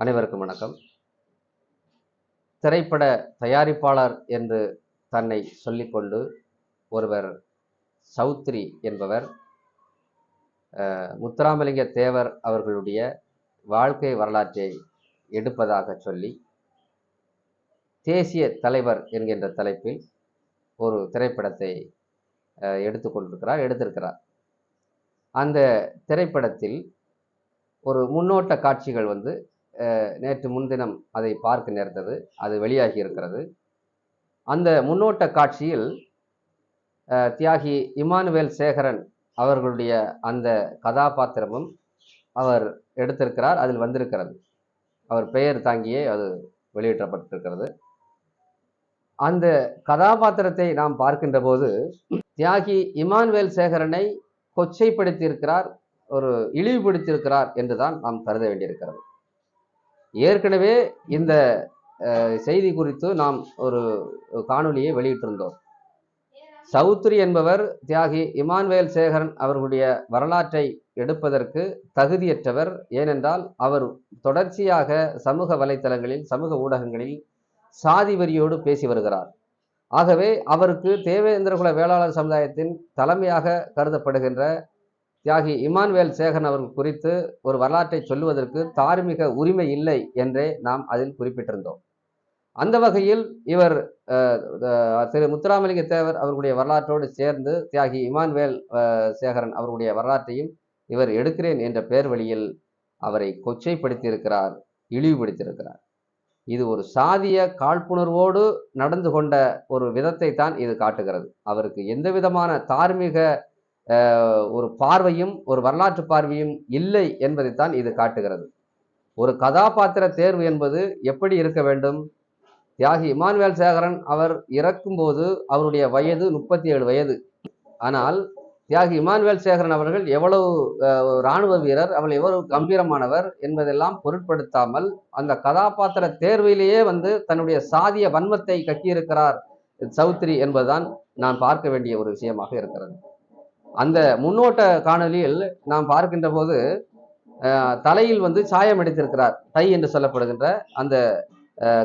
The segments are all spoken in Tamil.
அனைவருக்கும் வணக்கம். திரைப்பட தயாரிப்பாளர் என்று தன்னை சொல்லிக்கொண்டு ஒருவர் சௌத்ரி என்பவர் முத்துராமலிங்க தேவர் அவர்களுடைய வாழ்க்கை வரலாற்றை எடுப்பதாக சொல்லி தேசிய தலைவர் என்கின்ற தலைப்பில் ஒரு திரைப்படத்தை எடுத்துக்கொண்டிருக்கிறார் எடுத்திருக்கிறார். அந்த திரைப்படத்தில் ஒரு முன்னோட்ட காட்சிகள் வந்து நேற்று முன்தினம் அதை பார்க்க நேர்ந்தது. அது வெளியாகி இருக்கிறது. அந்த முன்னோட்ட காட்சியில் தியாகி இமானுவேல் சேகரன் அவர்களுடைய அந்த கதாபாத்திரமும் அவர் எடுத்திருக்கிறார். அதில் வந்திருக்கிறது. அவர் பெயர் தாங்கியே அது வெளியிடப்பட்டிருக்கிறது. அந்த கதாபாத்திரத்தை நாம் பார்க்கின்ற போது தியாகி இமானுவேல் சேகரனை கொச்சைப்படுத்தியிருக்கிறார். ஒரு இழிவுபடுத்தியிருக்கிறார் என்றுதான் நாம் கருத வேண்டியிருக்கிறது. ஏற்கனவே இந்த செய்தி குறித்து நாம் ஒரு காணொலியை வெளியிட்டிருந்தோம். சௌத்ரி என்பவர் தியாகி இமான்வேல் சேகரன் அவர்களுடைய வரலாற்றை எடுப்பதற்கு தகுதியற்றவர். ஏனென்றால் அவர் தொடர்ச்சியாக சமூக வலைத்தளங்களில் சமூக ஊடகங்களில் சாதி வரியோடு பேசி வருகிறார். ஆகவே அவருக்கு தேவேந்திரகுல வேளாளர் சமுதாயத்தின் தலைமையாக கருதப்படுகின்ற தியாகி இமானுவேல் சேகரன் அவர்கள் குறித்து ஒரு வரலாற்றை சொல்லுவதற்கு தார்மீக உரிமை இல்லை என்றே நாம் அதில் குறிப்பிட்டிருந்தோம். அந்த வகையில் இவர் திரு முத்துராமலிங்க தேவர் அவர்களுடைய வரலாற்றோடு சேர்ந்து தியாகி இமானுவேல் சேகரன் அவர்களுடைய வரலாற்றையும் இவர் எடுக்கிறேன் என்ற பேர் வழியில் அவரை கொச்சைப்படுத்தியிருக்கிறார் இழிவுபடுத்தியிருக்கிறார். இது ஒரு சாதிய காழ்ப்புணர்வோடு நடந்து கொண்ட ஒரு விதத்தை தான் இது காட்டுகிறது. அவருக்கு எந்த விதமான தார்மீக ஒரு பார்வையும் ஒரு வரலாற்று பார்வையும் இல்லை என்பதைத்தான் இது காட்டுகிறது. ஒரு கதாபாத்திர தேர்வு என்பது எப்படி இருக்க வேண்டும்? தியாகி இமானுவேல் சேகரன் அவர் இறக்கும்போது அவருடைய வயது முப்பத்தி ஏழு வயது. ஆனால் தியாகி இமானுவேல் சேகரன் அவர்கள் எவ்வளவு இராணுவ வீரர் அவள் எவ்வளவு கம்பீரமானவர் என்பதெல்லாம் பொருட்படுத்தாமல் அந்த கதாபாத்திர தேர்விலேயே வந்து தன்னுடைய சாதிய வன்மத்தை கட்டியிருக்கிறார் சௌத்ரி என்பதுதான் நான் பார்க்க வேண்டிய ஒரு விஷயமாக இருக்கிறது. அந்த முன்னோட்ட காணொலியில் நாம் பார்க்கின்ற போது தலையில் வந்து சாயம் அடித்திருக்கிறார். டை என்று சொல்லப்படுகின்ற அந்த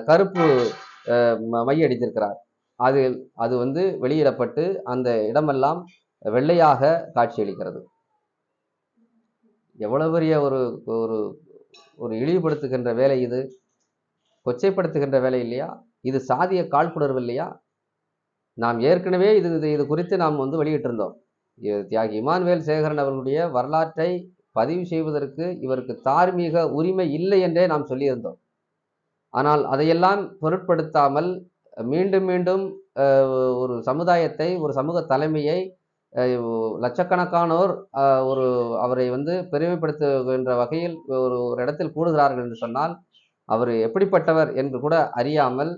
கருப்பு ம- மை அடித்திருக்கிறார். அது அது வந்து வெளியிடப்பட்டு அந்த இடமெல்லாம் வெள்ளையாக காட்சியளிக்கிறது. எவ்வளவு பெரிய ஒரு ஒரு ஒரு இழிவுபடுத்துகின்ற வேலை இது. கொச்சைப்படுத்துகின்ற வேலை இல்லையா? இது சாதிய காழ்ப்புணர்வு இல்லையா? நாம் ஏற்கனவே இது இது இது குறித்து நாம் வந்து வெளியிட்டிருந்தோம். தியாகி இமானுவேல் சேகரன் அவர்களுடைய வரலாற்றை பதிவு செய்வதற்கு இவருக்கு தார்மீக உரிமை இல்லை என்றே நாம் சொல்லியிருந்தோம். ஆனால் அதையெல்லாம் பொருட்படுத்தாமல் மீண்டும் மீண்டும் ஒரு சமுதாயத்தை ஒரு சமூக தலைமையை லட்சக்கணக்கானோர் ஒரு அவரை வந்து பெருமைப்படுத்துகின்ற வகையில் ஒரு ஒரு இடத்தில் கூடுகிறார்கள் என்று சொன்னால் அவர் எப்படிப்பட்டவர் என்று கூட அறியாமல்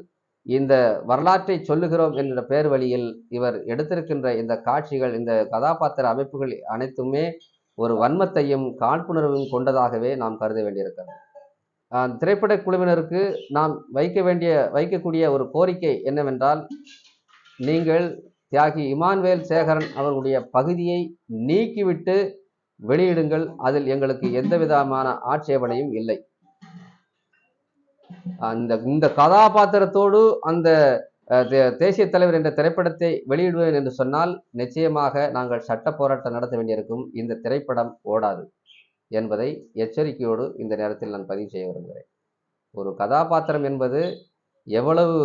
இந்த வரலாற்றை சொல்லுகிறோம் என்ற பேர் வழியில் இவர் எடுத்திருக்கின்ற இந்த காட்சிகள் இந்த கதாபாத்திர அமைப்புகள் அனைத்துமே ஒரு வன்மத்தையும் காழ்ப்புணர்வும் கொண்டதாகவே நாம் கருத வேண்டியிருக்கிறது. திரைப்பட குழுவினருக்கு நாம் வைக்க வேண்டிய வைக்கக்கூடிய ஒரு கோரிக்கை என்னவென்றால் நீங்கள் தியாகி இமான்வேல் சேகரன் அவர்களுடைய பகுதியை நீக்கிவிட்டு வெளியிடுங்கள். அதில் எங்களுக்கு எந்த விதமான ஆட்சேபனையும் இல்லை. அந்த இந்த கதாபாத்திரத்தோடு அந்த தே- தேசிய தலைவர் என்ற திரைப்படத்தை வெளியிடுவேன் என்று சொன்னால் நிச்சயமாக நாங்கள் சட்ட போராட்டம் நடத்த வேண்டியிருக்கும். இந்த திரைப்படம் ஓடாது என்பதை எச்சரிக்கையோடு இந்த நேரத்தில் நான் பதிவு செய்ய விரும்புகிறேன். ஒரு கதாபாத்திரம் என்பது எவ்வளவு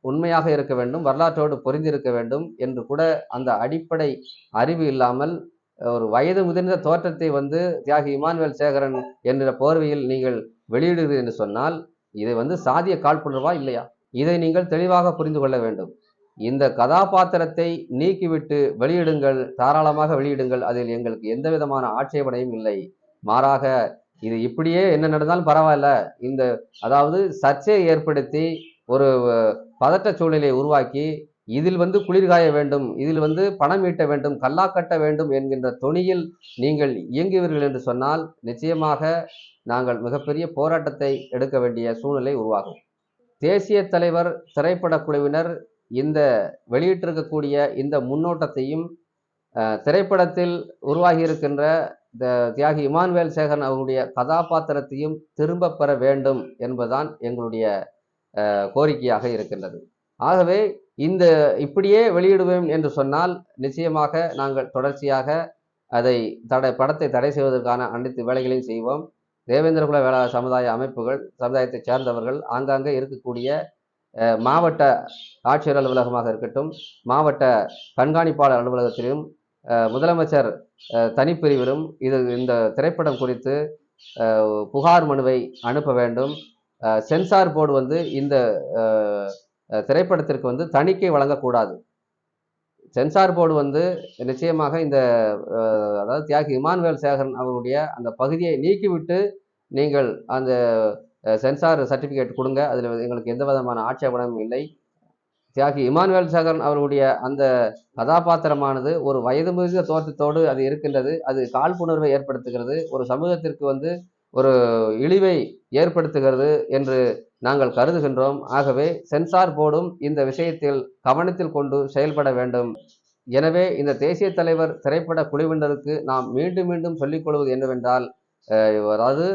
உண்மையாக இருக்க வேண்டும் வரலாற்றோடு பொருந்திருக்க வேண்டும் என்று கூட அந்த அடிப்படை அறிவு இல்லாமல் ஒரு வயது முதிர்ந்த தோற்றத்தை வந்து தியாகி இமானுவேல் சேகரன் என்ற போர்வையில் நீங்கள் வெளியிடுகிறீர்கள் என்று சொன்னால் இதை வந்து சாதிய காழ்ப்புணர்வா இல்லையா? இதை நீங்கள் தெளிவாக புரிந்து கொள்ள வேண்டும். இந்த கதாபாத்திரத்தை நீக்கிவிட்டு வெளியிடுங்கள் தாராளமாக வெளியிடுங்கள். அதில் எங்களுக்கு எந்த விதமான ஆட்சேபனையும் இல்லை. மாறாக இது இப்படியே என்ன நடந்தாலும் பரவாயில்ல. இந்த அதாவது சர்ச்சையை ஏற்படுத்தி ஒரு பதற்ற பதட்ட சூழ்நிலையை உருவாக்கி இதில் வந்து குளிர்காய வேண்டும் இதில் வந்து பணம் ஈட்ட வேண்டும் கல்லா கட்ட வேண்டும் என்கின்ற தொனியில் நீங்கள் இயங்குவீர்கள் என்று சொன்னால் நிச்சயமாக நாங்கள் மிகப்பெரிய போராட்டத்தை எடுக்க வேண்டிய சூழ்நிலை உருவாகும். தேசிய தலைவர் திரைப்பட குழுவினர் இந்த வெளியிட்டிருக்கக்கூடிய இந்த முன்னோட்டத்தையும் திரைப்படத்தில் உருவாகி இருக்கின்ற இந்த தியாகி இமானுவேல் சேகரன் அவருடைய கதாபாத்திரத்தையும் திரும்ப பெற வேண்டும் என்பதுதான் எங்களுடைய கோரிக்கையாக இருக்கின்றது. ஆகவே இந்த இப்படியே வெளியிடுவோம் என்று சொன்னால் நிச்சயமாக நாங்கள் தொடர்ச்சியாக அதை தடை படத்தை தடை செய்வதற்கான அனைத்து வேலைகளையும் செய்வோம். தேவேந்திரகுல வேளாண் சமுதாய அமைப்புகள் சமுதாயத்தைச் சேர்ந்தவர்கள் ஆங்காங்கே இருக்கக்கூடிய மாவட்ட ஆட்சியர் அலுவலகமாக இருக்கட்டும் மாவட்ட கண்காணிப்பாளர் அலுவலகத்திலும் முதலமைச்சர் தனிப்பிரிவிலும் இது இந்த திரைப்படம் குறித்து புகார் மனுவை அனுப்ப வேண்டும். சென்சார் போர்டு வந்து இந்த திரைப்படத்திற்கு வந்து தணிக்கை வழங்கக்கூடாது. சென்சார் போர்டு வந்து நிச்சயமாக இந்த அதாவது தியாகி இமானுவேல் சேகரன் அவருடைய அந்த பகுதியை நீக்கிவிட்டு நீங்கள் அந்த சென்சார் சர்டிஃபிகேட் கொடுங்க. அதில் எங்களுக்கு எந்த விதமான ஆட்சேபனமும் இல்லை. தியாகி இமானுவேல் சேகரன் அவருடைய அந்த கதாபாத்திரமானது ஒரு வயது முதிர்ந்த தோற்றத்தோடு அது இருக்கின்றது. அது காழ்ப்புணர்வை ஏற்படுத்துகிறது. ஒரு சமூகத்திற்கு வந்து ஒரு இழிவை ஏற்படுத்துகிறது என்று நாங்கள் கருதுகின்றோம். ஆகவே சென்சார் போர்டும் இந்த விஷயத்தில் கவனத்தில் கொண்டு செயல்பட வேண்டும். எனவே இந்த தேசிய தலைவர் திரைப்பட குழுவினருக்கு நாம் மீண்டும் மீண்டும் சொல்லிக் கொள்வது என்னவென்றால் அதாவது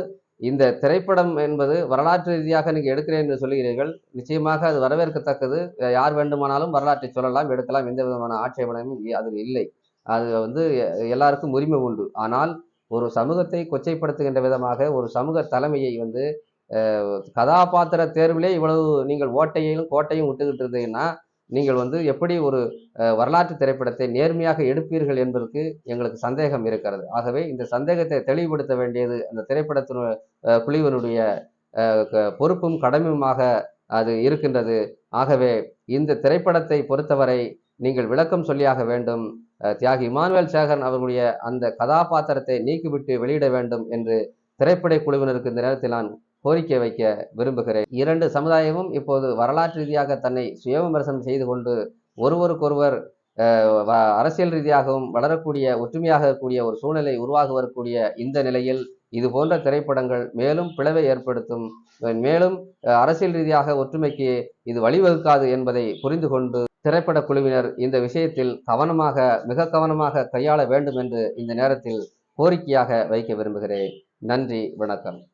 இந்த திரைப்படம் என்பது வரலாற்று ரீதியாக நீங்கள் எடுக்கிறேன் என்று சொல்கிறீர்கள் நிச்சயமாக அது வரவேற்கத்தக்கது. யார் வேண்டுமானாலும் வரலாற்றை சொல்லலாம் எடுக்கலாம். எந்த விதமான ஆட்சேபனமும் அதில் இல்லை. அது வந்து எல்லாருக்கும் உரிமை உண்டு. ஆனால் ஒரு சமூகத்தை கொச்சைப்படுத்துகின்ற விதமாக ஒரு சமூக தலைமையை வந்து கதாபாத்திர தேர்விலே இவ்வளவு நீங்கள் ஓட்டையையும் கோட்டையும் விட்டுக்கிட்டு இருந்தீங்கன்னா நீங்கள் வந்து எப்படி ஒரு வரலாற்று திரைப்படத்தை நேர்மையாக எடுப்பீர்கள் என்பதற்கு எங்களுக்கு சந்தேகம் இருக்கிறது. ஆகவே இந்த சந்தேகத்தை தெளிவுபடுத்த வேண்டியது அந்த திரைப்படத்தின் குழுவினுடைய க- பொறுப்பும் கடமையுமாக அது இருக்கின்றது. ஆகவே இந்த திரைப்படத்தை பொறுத்தவரை நீங்கள் விளக்கம் சொல்லியாக வேண்டும். தியாகி இமானுவேல் சேகரன் அவர்களுடைய அந்த கதாபாத்திரத்தை நீக்கிவிட்டு வெளியிட வேண்டும் என்று திரைப்பட குழுவினருக்கு இந்த நேரத்தில் நான் கோரிக்கை வைக்க விரும்புகிறேன். இரண்டு சமுதாயமும் இப்போது வரலாற்று ரீதியாக தன்னை சுய விமர்சனம் செய்து கொண்டு ஒருவருக்கொருவர் அஹ், வ- அரசியல் ரீதியாகவும் வளரக்கூடிய ஒற்றுமையாக கூடிய ஒரு சூழ்நிலை உருவாக வரக்கூடிய இந்த நிலையில் இது போன்ற திரைப்படங்கள் மேலும் பிளவை ஏற்படுத்தும். மேலும் அஹ், அரசியல் ரீதியாக ஒற்றுமைக்கு இது வழிவகுக்காது என்பதை புரிந்து கொண்டு திரைப்பட குழுவினர் இந்த விஷயத்தில் கவனமாக மிக கவனமாக கையாள வேண்டும் என்று இந்த நேரத்தில் கோரிக்கையாக வைக்க விரும்புகிறேன். நன்றி வணக்கம்.